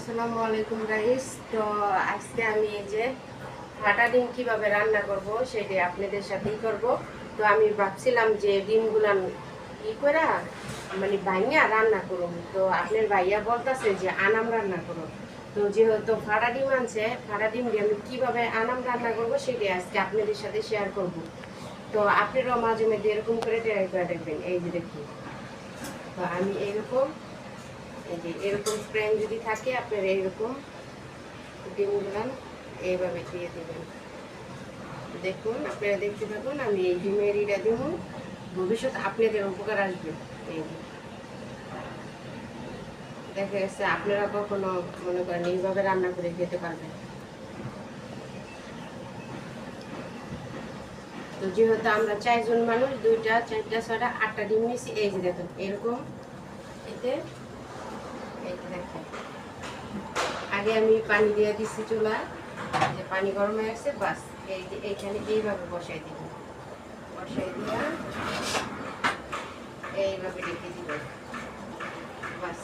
আসসালামু আলাইকুম গাইস তো আজকে আমি এই যে ফাটা ডিম কীভাবে রান্না করব সেটি আপনাদের সাথেই করব। তো আমি ভাবছিলাম যে ডিমগুলা ই করে মানে ভাইয়া রান্না করুন তো আপনার ভাইয়া বলতেছে যে আনাম রান্না করুন তো যেহেতু ফাটা ডিম আনছে ফাটা ডিম দিয়ে আমি কীভাবে আনাম রান্না করব সেটি আজকে আপনাদের সাথে শেয়ার করব। তো আপনারাও মাঝে মধ্যে এরকম করে ট্রাই করে দেখবেন। এই যে দেখি। তো আমি এরকম যে এরকম ফ্রেম যদি থাকে, আপনার এইরকম ডিমগুলো এইভাবে দিয়ে দেবেন। দেখুন, আপনারা দেখতে থাকুন, আমি এই ডিমের ইটা দিব। ভবিষ্যৎ আপনাদের উপকার আসবে। এই। দেখা গেছে আপনারা কখনো মনে করেন এইভাবে রান্না করে খেতে পারবেন। তো যেহেতু আমরা চারজন মানুষ, দুইটা, চারটা ছটা আটটা ডিম নিয়েছি, এই যে দেখুন, এরকম এতে আগে আমি পানি দিয়ে দিচ্ছি চুলায় যে পানি গরম হয়ে গেছে বাস, এই এইখানে এইভাবে বসাই দিব। বসাই দিয়া এইভাবে রেখে দিবেন বাস,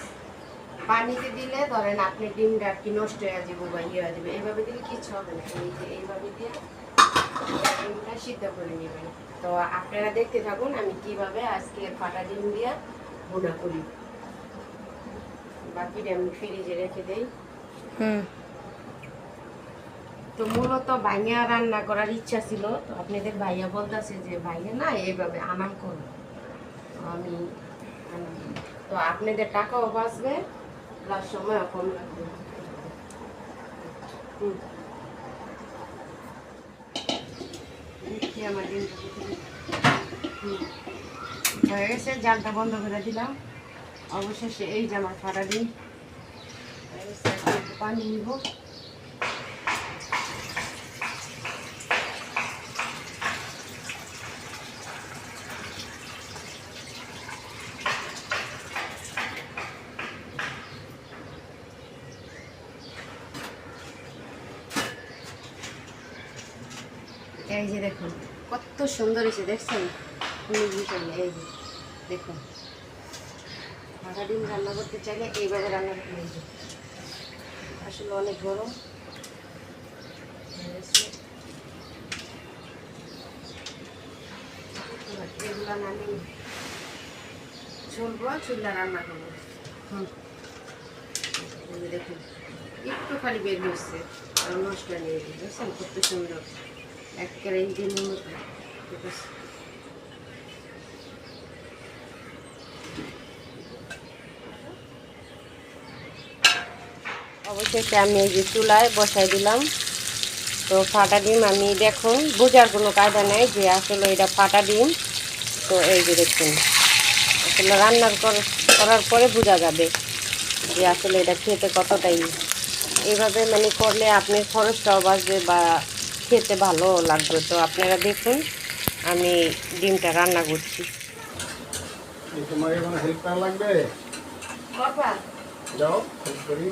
পানিতে দিলে ধরেন আপনি ডিমটা কি নষ্ট হয়ে যাবে বা ইয়ে হয়ে যাবে, এইভাবে দিলে কিচ্ছু হবে না। এই যে এইভাবে দিয়ে ডিমটা সিদ্ধ করে নেবেন। তো আপনারা দেখতে থাকুন আমি কীভাবে আজকে ফাটা ডিম দিয়ে ভুনা করি। বাকিটা আমি ফ্রিজে রেখে দেই হুম তো মূলত ভাইয়া রান্না করার ইচ্ছা ছিল তো আপনাদের ভাইয়া বলতেছে যে ভাইয়া না এইভাবে আনাম করো আমি তো আপনাদের টাকাও বাঁচবে প্লাস সময় কম লাগবে হুম। দেখি আমার ডিমটা কোথায়? হুম। হয়ে গেছে জালটা বন্ধ করে দিলাম অবশেষে এই যে আমার ফাটা ডিম। পানি নিব। এই যে দেখুন, কত সুন্দর হয়েছে, দেখছেন? এই যে, দেখুন। ফাঁকা ডিম রান্না করতে চাইলে এইভাবে রান্না করতে যে। আসলে অনেক গরম। এগুলা নামি চলবো চুল্লা রান্না করব। দেখুন একটু খালি বের হচ্ছে আর নষ্ট নিয়ে কত সুন্দর। একেবারে দিনের মতো। ঠিক আছে। অবশেষে আমি এই যে চুলায় বসাই দিলাম। তো ফাটা ডিম আমি দেখুন বোঝার কোনো কায়দা নেই যে আসলে এটা ফাটা ডিম। তো এই যে দেখুন আসলে রান্নার কর- করার পরে বোঝা যাবে যে আসলে এটা খেতে কতটাই। এইভাবে মানে করলে আপনি খরচটাও বাঁচবে বা খেতে ভালো লাগবে। তো আপনারা দেখুন আমি ডিমটা রান্না করছি। কোনো হেল্প করা লাগবে? যাও হেল্প করি।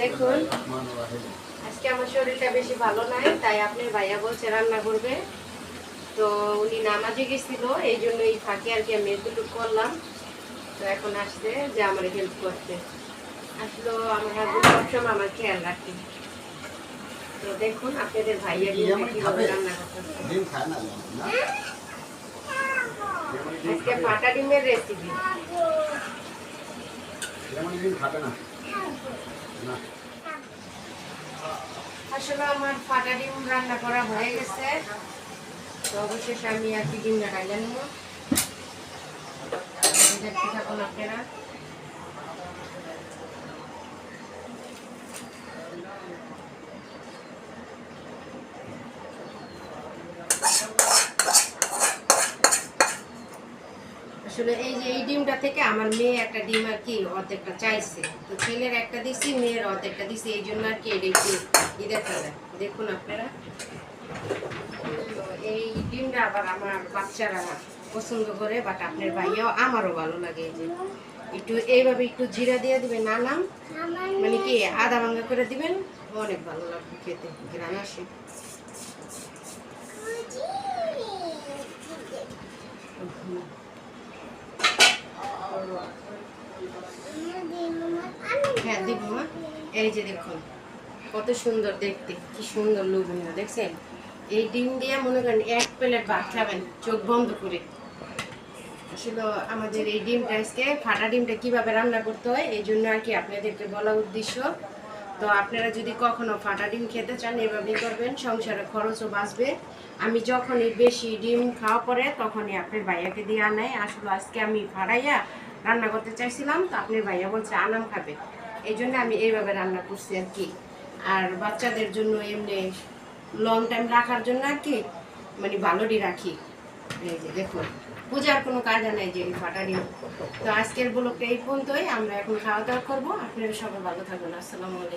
দেখুন আজকে আমার শরীরটা বেশি ভালো নাই তাই আপনার ভাইয়া বলছে রান্না করবে। তো উনি নামাজে গেছিল এই জন্য এই ফাঁকে আর কি আমি এতটুকু করলাম। তো এখন আসছে যে আমার হেল্প করতে। আসলো আমার হাজবেন্ড সবসময় আমার খেয়াল রাখি। তো দেখুন আপনাদের ভাইয়া কীভাবে রান্না ডিম আজকে। ফাটা ডিমের রেসিপি যেমন খাবে না। আসলে আমার ফাটা ডিম রান্না করা হয়ে গেছে। তো অবশেষে আমি আর কি ডিমটা খাইলে নেব। দেখতে থাকুন আপনারা আসলে এই যে এই ডিমটা থেকে আমার মেয়ে একটা ডিম আর কি অর্ধেকটা চাইছে। তো ছেলের একটা দিছি, মেয়ের অর্ধেকটা দিছি, এই জন্য আর কি এটা একটু ই দেখুন আপনারা। এই ডিমটা আবার আমার বাচ্চারা পছন্দ করে বাট আপনার ভাইয়াও আমারও ভালো লাগে এই যে। একটু এইভাবে একটু জিরা দিয়ে দিবেন নানাম মানে কি, আদা ভাঙা করে দিবেন, অনেক ভালো লাগবে খেতে। গ্রাম আসে হুম। দিব মা এই যে দেখুন, কত সুন্দর দেখতে, কি সুন্দর লোভনীয় দেখছেন? এই ডিম দিয়ে মনে করেন এক প্লেট ভাত খাবেন, চোখ বন্ধ করে। আসলে আমাদের এই ডিমটা আজকে, ফাটা ডিমটা কীভাবে রান্না করতে হয়, এই জন্য আর কি আপনাদেরকে বলা উদ্দেশ্য। তো আপনারা যদি কখনো ফাটা ডিম খেতে চান, এভাবেই করবেন, সংসারে খরচও বাঁচবে। আমি যখনই বেশি ডিম খাওয়া পরে, তখনই আপনার ভাইয়াকে দিয়ে আনাই। আসলে আজকে আমি ফাড়াইয়া রান্না করতে চাইছিলাম, তো আপনার ভাইয়া বলছে, আনাম খাবে। এই জন্য আমি এইভাবে রান্না করছি আর কি। আর বাচ্চাদের জন্য এমনি লং টাইম রাখার জন্য আর কি মানে ভালোটি রাখি। এই যে দেখুন, পূজার কোনো কাজ নাই যে ফাটারি ফাটা তো আজকের ব্লগটা এই পর্যন্তই, আমরা এখন খাওয়া দাওয়া করব। আপনারা সবাই ভালো থাকবেন আসসালামু আলাইকুম।